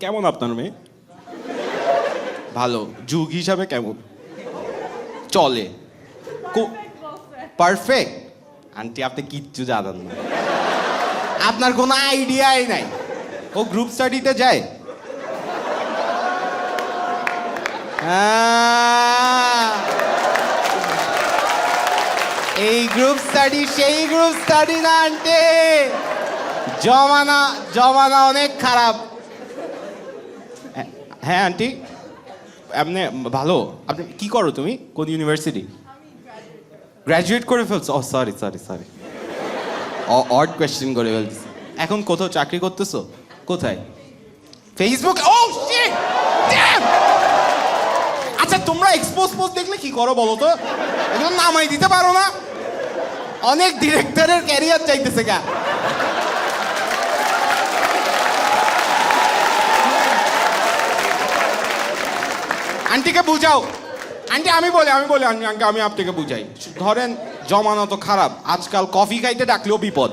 কেমন আপনার মেয়ে? ভালো। যুগ হিসাবে কেমন? চলে। পারফেক্ট আন্টি আপনি কিচ্ছু জানান না। আপনার কোনো আইডিয়াই নাই। ও গ্রুপ স্টাডিতে যায়। আহ, এই গ্রুপ স্টাডি সেই গ্রুপ স্টাডি না আন্টি। জমানা জমানা অনেক খারাপ। হ্যাঁ- আন্টি। আপনি ভালো। আপনি কি করো তুমি? কোন ইউনিভার্সিটি গ্র্যাজুয়েট করে ফেলছো? ও sorry sorry sorry odd question করে ফেলছি এখন কোথাও চাকরি করতেছো? কোথায়? ফেসবুক ও শিট আচ্ছা তোমরা এক্সপোজ পোস্ট দেখলে কি করো বলো তো? এগুলো নামাই দিতে পারো না। অনেক ডিরেক্টরের ক্যারিয়ার চাইতেছে গা। আন্টিকে বুঝাও। আন্টি, আমি বলি আমি বলি আমি আমি আপনাকে বুঝাই। ধরেন, জমানো তো খারাপ। আজকাল কফি খাইতে ডাকলেও বিপদ।